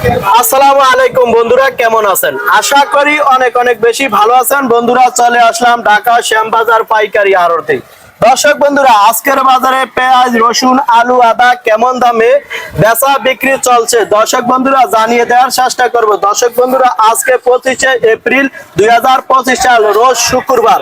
আসসালামু আলাইকুম বন্ধুরা, কেমন আছেন? আশা করি অনেক অনেক বেশি ভালো আছেন। বন্ধুরা, চলে আসলাম ঢাকা শ্যামবাজার পাইকারি আড়তে। দর্শক বন্ধুরা, আজকের বাজারে পেঁয়াজ, রসুন, আলু, আদা কেমন দামে বেচা বিক্রি চলছে? দর্শক বন্ধুরা, জানিয়ে দেওয়ার চেষ্টা করব। দর্শক বন্ধুরা, আজকে পঁচিশে এপ্রিল দুই হাজার পঁচিশ সাল, রোজ শুক্রবার।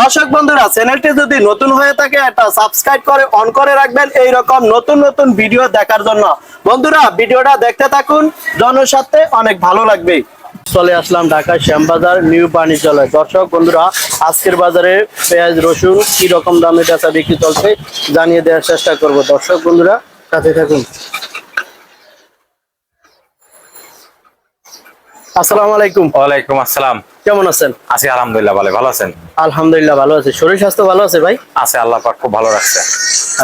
দর্শক বন্ধুরা, চ্যানেলটি যদি নতুন হয়ে থাকে এটা সাবস্ক্রাইব করে, অন করে রাখবেন। এই রকম নতুন নতুন ভিডিও দেখার জন্য। বন্ধুরা, ভিডিওটা দেখতে থাকুন। জনস্বার্থে অনেক ভালো লাগবে। চলে আসলাম ঢাকা শ্যামবাজার নিউ বাণিজ্যালয়। দর্শক, বন্ধুরা, আজকের বাজারে পেঁয়াজ, রসুন কি রকম দামে বেচা বিক্রি চলছে জানিয়ে দেওয়ার চেষ্টা করব। দর্শক, বন্ধুরা, সাথে থাকুন। আসসালামু আলাইকুম। ওয়ালাইকুম আসসালাম। কেমন আছেন? আছি আলহামদুলিল্লাহ ভালো ভালো আছেন? আলহামদুলিল্লাহ ভালো আছে। শরীর স্বাস্থ্য ভালো আছে ভাই? আছে আল্লাহ পাক খুব ভালো রাখছে।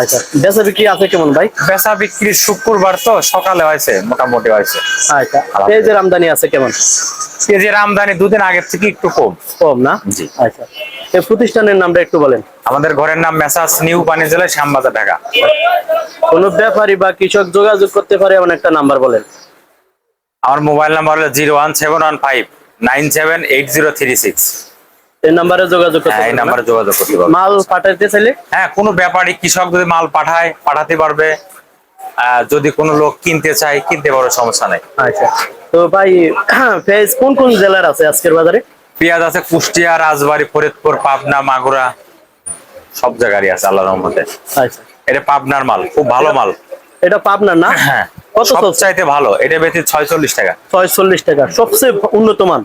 আচ্ছা বেচা বিক্রি আছে কেমন ভাই? বেচা বিক্রি শুক্রবার তো সকালে হয়েছে মোটামুটি হয়েছে। আচ্ছা পেঁয়াজের আমদানি আছে কেমন? কেজির আমদানি দুদিন আগের থেকে একটু কম। কম না? জি। আচ্ছা এই প্রতিষ্ঠানের নামটা একটু বলেন। আমাদের ঘরের নাম মেসাজ নিউ পানি জেলায় শ্যামবাজার ঢাকা। কোনো ব্যাপারী বা কৃষক যোগাযোগ করতে পারে এমন একটা নাম্বার বলেন। আমার মোবাইল নাম্বার হলো zero one seven one five nine seven eight zero three six. এই নাম্বারে যোগাযোগ করতে হ্যাঁ এই নাম্বারে যোগাযোগ করতে পারবে মাল পাঠাইতে চাইলে? হ্যাঁ কোনো ব্যাপারী কৃষক যদি মাল পাঠায় পাঠাতে পারবে। যদি কোনো লোক কিনতে চায় কিনতে পারবে সমস্যা নেই। আচ্ছা। তো ভাই পেঁয়াজ কোন কোন জেলার আছে আজকের বাজারে? পেঁয়াজ আছে কুষ্টিয়া রাজবাড়ী ফরিদপুর পাবনা মাগুরা সব জায়গারই আছে আল্লাহ রহমতে। আচ্ছা। এটা পাবনার মাল খুব ভালো মাল। এটা পাবনার না? হ্যাঁ। কত চাইতে ভালো এটা ছয়চল্লিশ টাকা। ছয়চল্লিশ টাকা সবচেয়ে উন্নত মান?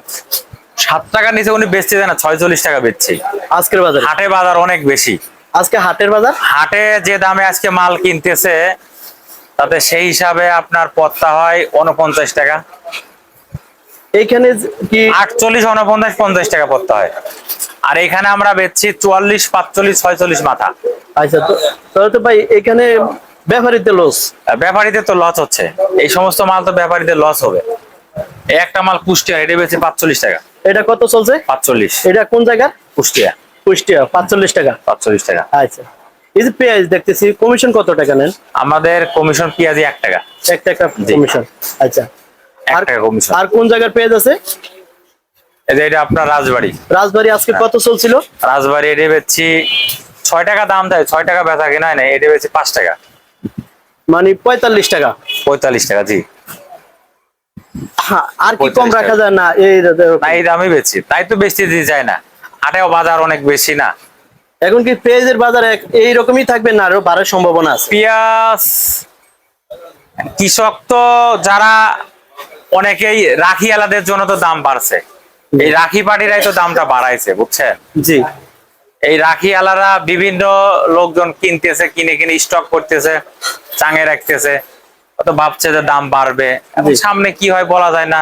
সাত টাকার নিচে উনি বেচতে দেয় না ছয়চল্লিশ টাকা বেচছে। আজকের বাজারে? হাটে বাজার অনেক বেশি। আজকে হাটের বাজার? হাটে যে দামে আজকে মাল কিনতেছে তাতে সেই হিসাবে আপনার পত্তা হয় উনপঞ্চাশ টাকা। এইখানে কি? আটচল্লিশ উনপঞ্চাশ পঞ্চাশ টাকা পত্তা হয়। আর এখানে আমরা বেচছি চুয়াল্লিশ পাঁচচল্লিশ ছয়চল্লিশ মাথা। আচ্ছা তো তাহলে তো ভাই এখানে ব্যাপারীতে লস ব্যাপারীতে তো লস হচ্ছে। এই সমস্ত মাল তো ব্যাপারীদের লস হবে। এই একটা মাল কুষ্টিয়া এটা বেচে পাঁচচল্লিশ টাকা। এটা কত চলছে? পাঁচচল্লিশ। এটা কোন জায়গার? কুষ্টিয়া। কুষ্টিয়া পাঁচচল্লিশ টাকা। পাঁচচল্লিশ টাকা। আচ্ছা। এই যে পেঁয়াজ দেখতেছি কমিশন কত টাকা নেন? আমাদের কমিশন পেঁয়াজি এক টাকা। এক টাকা কমিশন আচ্ছা। আর কমিশন আর কোন জায়গার পেঁয়াজ আছে? এটা আপনার রাজবাড়ি। রাজবাড়ি আজকে কত চলছিল? রাজবাড়ি এটা বেচছি ছয় টাকা দাম দেয়। ছয় টাকা বেচা কিনা না এটা বেচছি পাঁচ টাকা। মানে পঁয়তাল্লিশ টাকা। পঁয়তাল্লিশ টাকা জি। হ্যাঁ, আর কি কম রাখা যায়? না এই দামই বেচছি তাই তো বেচতে দিতে চায় না। হাটেও বাজার অনেক বেশি না। এখন কি পেঁয়াজের বাজার এক- এই রকমই থাকবে না? আরও বাড়ার সম্ভাবনা আছে? পেঁয়াজ কৃষক তো যারা অনেকেই রাখি আলাদের জন্য তো দাম বাড়ছে। এই রাখি পাটিরাই তো দামটা বাড়াইছে বুঝছেন? জি। এই রাখি আলারা বিভিন্ন লোকজন কিনতেছে কিনে কিনে স্টক করতেছে চাঙে রাখতেছে। তো ভাবছে যে দাম বাড়বে। এখন সামনে কি হয় বলা যায় না।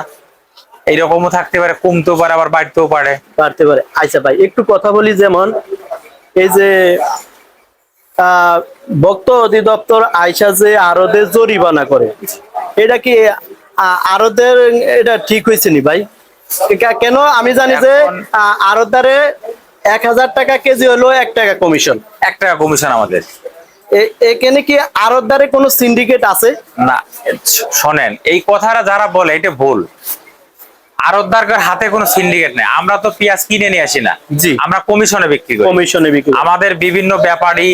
এইরকমও থাকতে পারে কমতেও পারে আবার বাড়তেও পারে। বাড়তে পারে। আচ্ছা ভাই একটু কথা বলি যেমন এই যে আহ, ভক্ত অধিদপ্তর আইসা যে আরদের জরিমানা করে এটা কি আরদের এটা ঠিক হয়েছে নি ভাই? কেন? আমি জানি যে এখন- আ- আরতদারে এক হাজার টাকা কেজি হলো এক টাকা কমিশন এক টাকা কমিশন আমাদের। এখানে কি আরতদারে কোনো সিন্ডিকেট আছে? না শোনেন এই কথাটা যারা বলে এটা ভুল। আরতদারকার হাতে কোনো সিন্ডিকেট নেই। আমরা তো পেঁয়াজ কিনে নিয়ে আসি না। আমরা কমিশনে বিক্রি করি। কমিশনে বিক্রি আমাদের বিভিন্ন ব্যাপারী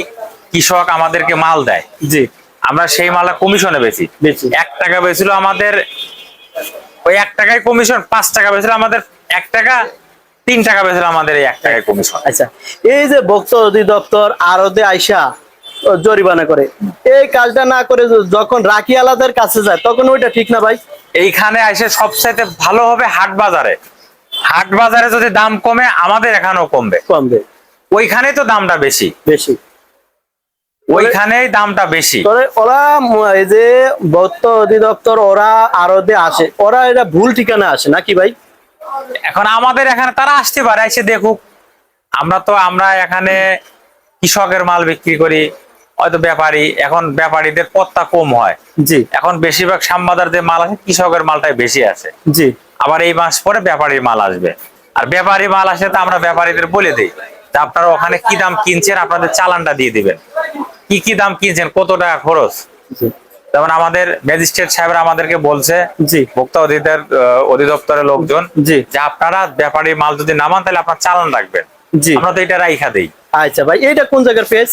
কৃষক আমাদেরকে মাল দেয়। জি। আমরা সেই মালটা কমিশনে বেচি। এক টাকা বেছিল আমাদের ওই এক টাকায় কমিশন পাঁচ টাকা বেছিল আমাদের এক টাকা তিন টাকা বেছিল আমাদের এই এক টাকায় কমিশন আচ্ছা এই যে ভক্ত অধিদপ্তর আরদে আইসা জরিমানা করে এই কাজটা না করে যখন রাখি আলাদের কাছে যায় তখন ওইটা ঠিক না ভাই? এইখানে এসে সবচাইতে ভালো হবে হাট বাজারে। হাট বাজারে যদি দাম কমে আমাদের এখানেও কমবে। কমবে। ওইখানেই তো দামটা বেশি। বেশি। ওইখানেই দামটা বেশি। ওরা এই যে ভক্ত অধিদপ্তর ওরা আরদে আসে ওরা এটা ভুল ঠিকানা আসে নাকি ভাই? এখন আমাদের এখানে তারা আসতে পারে এসে দেখুক। আমরা তো আমরা এখানে কৃষকের মাল বিক্রি করি হয়তো ব্যাপারী। এখন ব্যাপারীদের পত্তা কম হয়। জি। এখন বেশিরভাগ সামবাদার যে মাল আছে কৃষকের মালটাই বেশি আছে জি। আবার এই মাস পরে ব্যাপারীর মাল আসবে। আর ব্যাপারী মাল আসলে তো আমরা ব্যাপারীদের বলে দিই যে আপনারা ওখানে কি দাম কিনছেন আপনাদের চালানটা দিয়ে দিবেন। কি কি দাম কিনছেন কত টাকা খরচ? যেমন আমাদের ম্যাজিস্ট্রেট সাহেবরা আমাদেরকে বলছে জি। ভোক্তা অধিকার অধিদপ্তরের লোকজন জি। যে আপনারা ব্যাপারী মাল যদি নামান তাহলে আপনার চালান রাখবেন। জি। আমরা তো এটা রাইখা দেই। আচ্ছা ভাই এটা কোন জায়গার পেজ?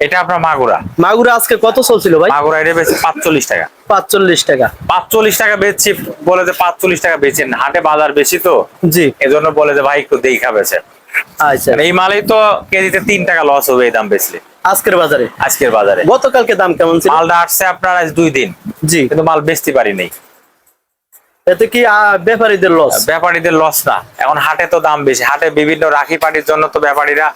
এটা আপনার মাগুরা। মাগুরা আজকে কত চলছিল ভাই? মাগুরা এটা বেশি পাঁচচল্লিশ টাকা। পাঁচচল্লিশ টাকা। পাঁচচল্লিশ টাকা বেচছি বলে যে পাঁচচল্লিশ টাকা বেচেন। হাটে বাজার বেশি তো। জি। এজন্য বলে যে ভাই একটু দেখা বেচেন। আচ্ছা। এই মালেই তো কেজিতে তিন টাকা লস হবে এই দাম বেচলে আজকের বাজারে? আজকের বাজারে। গতকালকে দাম কেমন ছিল? মালটা আসছে আপনার আজ দুই দিন। জি। কিন্তু মাল বেচতে পারি নাই। এতে কি ব্যাপারীদের লস ব্যাপারীদের লস না। এখন হাটে তো দাম বেশি। হাটে বিভিন্ন রাখি পাটির জন্য তো ব্যাপারীরা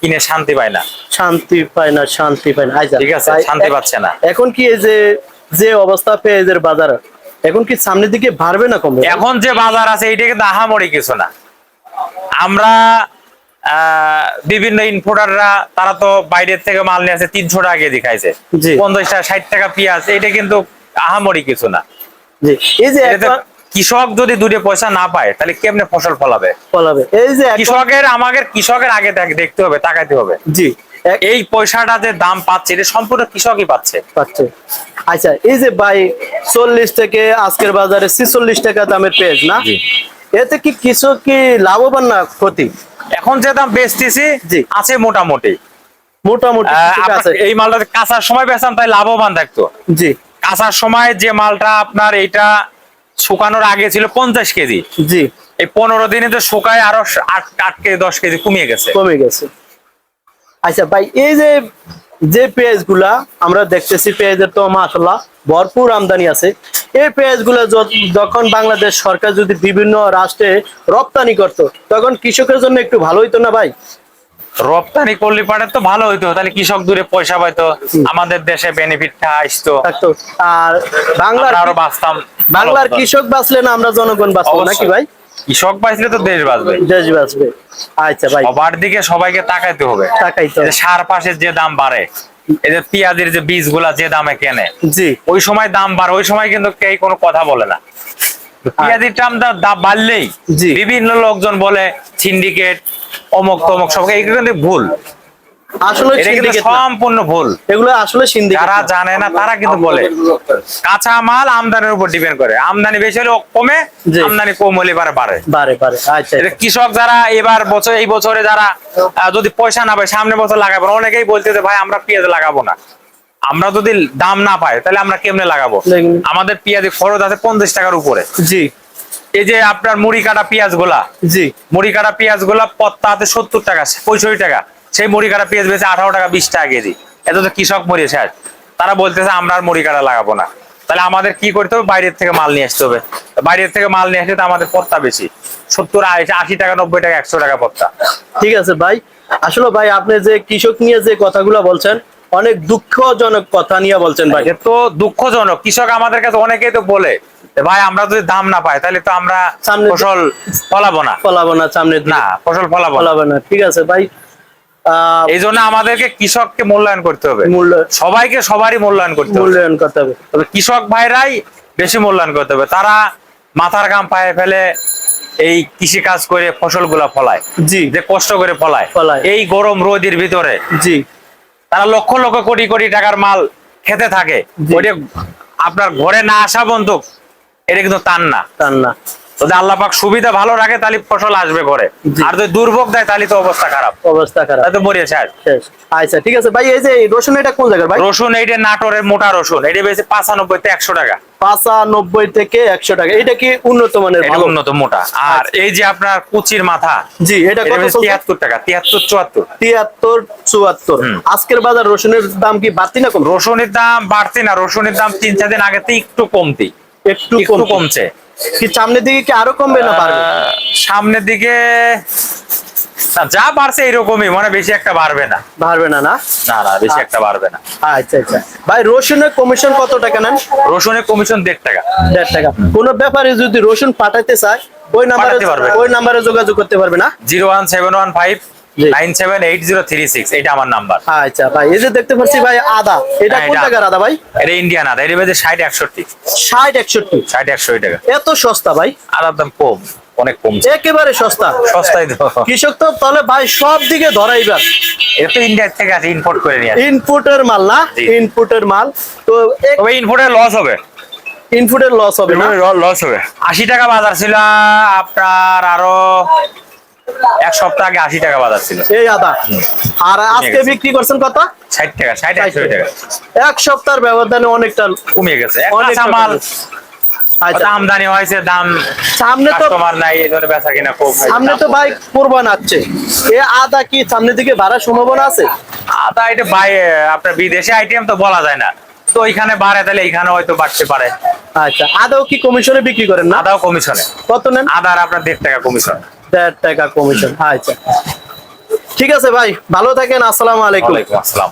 কিনে শান্তি পায় না। শান্তি পায় না শান্তি পায় না। আচ্ছা ঠিক আছে, শান্তি পাচ্ছে না। এখন কি এই যে যে অবস্থা পেঁয়াজের বাজার এখন কি সামনের দিকে বাড়বে না কমবে? এখন যে বাজার আছে এইটা কিন্তু আহামরি কিছু না। আমরা বিভিন্ন ইনপোর্টাররা তারা তো বাইরের থেকে মাল নিয়ে আসে তিনশো টাকা কেজি খাইছে। পঞ্চাশ টাকা ষাট টাকা পেঁয়াজ এটা কিন্তু আহামরি কিছু না। এই যে কৃষক যদি দুটো পয়সা না পায় তাহলে কেমনে ফসল ফলাবে? ফলাবে। এই যে কৃষকের আমাদের কৃষকের আগে দেখতে হবে তাকাইতে হবে। জি। এই পয়সাটা যে দাম পাচ্ছে এটা সম্পূর্ণ কৃষকই পাচ্ছে। পাচ্ছে। আচ্ছা এই যে ভাই চল্লিশ থেকে আজকের বাজারে ছিচল্লিশ টাকা দামের পেঁয়াজ না? এতে কি কৃষক কি লাভবান না ক্ষতি? এখন যে দাম বেচতেছি আছে মোটামুটি। এই মালটা কাঁচার সময় বেচাম তাই লাভবান থাকতো। জি। কাঁচার সময় যে মালটা আপনার এইটা শুকানোর আগে ছিল পঞ্চাশ কেজি। জি। এই পনেরো দিনে তো শুকায় আরও আট আট কেজি দশ কেজি কমিয়ে গেছে। কমে গেছে। আচ্ছা ভাই এই যে যে পেঁয়াজগুলা আমরা দেখতেছি পেঁয়াজের তো মাসাল্লাহ ভরপুর আমদানি আছে। এই পেঁয়াজগুলা যখন বাংলাদেশ সরকার যদি বিভিন্ন রাষ্ট্রে রপ্তানি করতো তখন কৃষকের জন্য একটু ভালো হইতো না ভাই? রপ্তানি করলে পারে তো ভালো হইতো তাহলে কৃষক দূরে পয়সা পাইতো আমাদের দেশে বেনিফিটটা আসতো। আর বাংলার আরও বাঁচতাম। বাংলার কৃষক বাঁচলে না আমরা জনগণ বাঁচবো নাকি ভাই? কৃষক বাঁচলে তো দেশ বাঁচবে। দেশ বাঁচবে। আচ্ছা ভাই। সবার দিকে সবাইকে তাকাইতে হবে। টাকাই তো সার পাশের যে দাম বাড়ে এই যে পেঁয়াজের যে বীজগুলা যে দামে কেনে জি। ওই সময় দাম বাড়ে ওই সময় কিন্তু কেউ কোনো কথা বলে না। পেঁয়াজের দাম দাম বাড়লেই জি। বিভিন্ন লোকজন বলে সিন্ডিকেট অমুক তমক সব এইগুলো কিন্তু ভুল। আসলে এটা কিন্তু syndicate না। সম্পূর্ণ ভুল। এগুলো আসলে যারা জানে না তারা কিন্তু বলে। কাঁচা মাল আমদানির উপর ডিপেন্ড করে। আমদানি বেশি হলে কমে আমদানি কম হলে এবারে বাড়ে। বারে বারে আচ্ছা কৃষক যারা এবার বছর এই বছরে যারা যদি পয়সা না পায় সামনে বছর লাগাবো অনেকেই বলতে ভাই আমরা পেঁয়াজ লাগাবো না। আমরা যদি দাম না পাই তাহলে আমরা কেমনে লাগাবো? আমাদের পেঁয়াজের খরচ আছে পঞ্চাশ টাকার উপরে। জি। এই যে আপনার মুড়ি কাটা পেঁয়াজ গোলা জি। মুড়ি কাটা পেঁয়াজ গোলা পত্তা হাতে সত্তর টাকা পঁয়ষট্টি টাকা। সেই মুড়ি কাটা পেঁয়াজ বেছে আঠারো টাকা বিশ টাকা কেজি। এত তো কৃষক মরে শেষ তারা বলতেছে আমরা আর মুড়ি কাটা লাগাবো না। তাহলে আমাদের কি করতে হবে? বাইরের থেকে মাল নিয়ে আসতে হবে। বাইরের থেকে মাল নিয়ে আসলে তো আমাদের পত্তা বেশি। সত্তর আশি টাকা নব্বই টাকা একশো টাকা পত্তা ঠিক আছে ভাই। আসলে ভাই আপনি যে কৃষক নিয়ে যে কথাগুলো বলছেন অনেক দুঃখজনক কথা নিয়ে বলছেন ভাই। তো দুঃখজনক। কৃষক আমাদের কাছে অনেকেই তো বলে ভাই আমরা যদি দাম না পাই তাহলে তো আমরা ফসল ফলাবো না। ফলাবো না সামনে না ফসল ফলাবো ফলাবো না। ঠিক আছে ভাই। এই জন্য আমাদেরকে কৃষককে মূল্যায়ন করতে হবে। সবাইকে সবারই মূল্যায়ন করতে হবে। মূল্যায়ন করতে হবে। তবে কৃষক ভাইরাই বেশি মূল্যায়ন করতে হবে। তারা মাথার পায়ে ফেলে এই কৃষি কাজ করে ফসলগুলা ফলায়। জি। যে কষ্ট করে ফলায়। এই গরম রোদের ভিতরে জি। তারা লক্ষ লক্ষ কোটি কোটি টাকার মাল খেতে থাকে। আপনার ঘরে না আসা বন্ধুক এটা কিন্তু তান না তার না যদি আল্লাহ পাক সুবিধা ভালো রাখে তাহলে ফসল আসবে ঘরে। আর যদি দুর্ভোগ দেয় তাহলে তো অবস্থা খারাপ। অবস্থা খারাপ। তাহলে মরিয়ে শেষ। আচ্ছা ঠিক আছে। ভাই এই যে রসুন এটা কোন জায়গার ভাই? রসুন এইটা নাটোরের মোটা রসুন। এটা বেশি পাঁচানব্বই থেকে একশো টাকা। পাঁচানব্বই থেকে একশো টাকা। এটা কি উন্নত মানের ভালো? উন্নত মোটা। আর এই যে আপনার কুচির মাথা জি এটা কত টাকা তিয়াত্তর চুয়াত্তর। তিয়াত্তর চুয়াত্তর। হুম। আজকের বাজার রসুনের দাম কি বাড়তি না কম রসুনের দাম বাড়তি না। রসুনের দাম তিন চার দিন আগে থেকে একটু কমতি। একটু কমছে। কি সামনের দিকে কি আরও কমবে না আহ, সামনের দিকে না, যা বাড়ছে এরকমই মানে বেশি একটা বাড়বে না। বাড়বে না না? না না বেশি একটা বাড়বে না। আচ্ছা আচ্ছা। ভাই রসুনের কমিশন কত টাকা নেন? রসুনের কমিশন দেড় টাকা। দেড় টাকা। কোন ব্যাপারে যদি রসুন পাঠাইতে চায় ওই নাম্বারে ওই নাম্বারে যোগাযোগ করতে পারবে না? Zero one seven one five এটা আমার নাম্বার। আচ্ছা ভাই এই যে দেখতে পাচ্ছি ভাই আদা এটা হ্যাঁ, কোন টাকার আদা। ভাই? এটা ইন্ডিয়ান আদা এটা বেজে টাকা। এত সস্তা ভাই? আদার দাম কম অনেক কমছে একেবারে সস্তা। তো। কৃষক তো তাহলে ভাই সব দিকে ধরাইবার। এটা তো ইন্ডিয়া থেকে আছে করে নিয়ে। ইনপুটের মাল না। ইনপুটের মাল। তো তবে ইনপুটের লস হবে। ইনপুটের লস হবে না? লস হবে। আশি টাকা বাজার ছিল আপনার আরও এক সপ্তাহ আগে আশি টাকা বাজার ছিল। এই আদা। আর আজকে বিক্রি করছেন কত? ষাট টাকা ষাট একশো টাকা। এক সপ্তাহের ব্যবধানে অনেকটা কমে গেছে। মাল। আচ্ছা। আমদানি হয়েছে দাম সামনে তো কাস্টমার নাই ধরে বেচা কিনা খুব সামনে তো ভাই কোরবান আছে। এ আদা কি সামনের দিকে বাড়ার সম্ভাবনা আছে? আদা এটা আপনার বিদেশি আইটেম তো বলা যায় না। তো ওইখানে বাড়ে তাহলে এইখানে হয়তো বাড়তে পারে। আচ্ছা। আদাও কি কমিশনে বিক্রি করেন না? আদাও কমিশনে। কত নেন? আদার আপনার দেড় টাকা কমিশন। দেড় টাকা কমিশন আচ্ছা। ঠিক আছে ভাই ভালো থাকেন আসসালাম আলাইকুম। আসসালাম।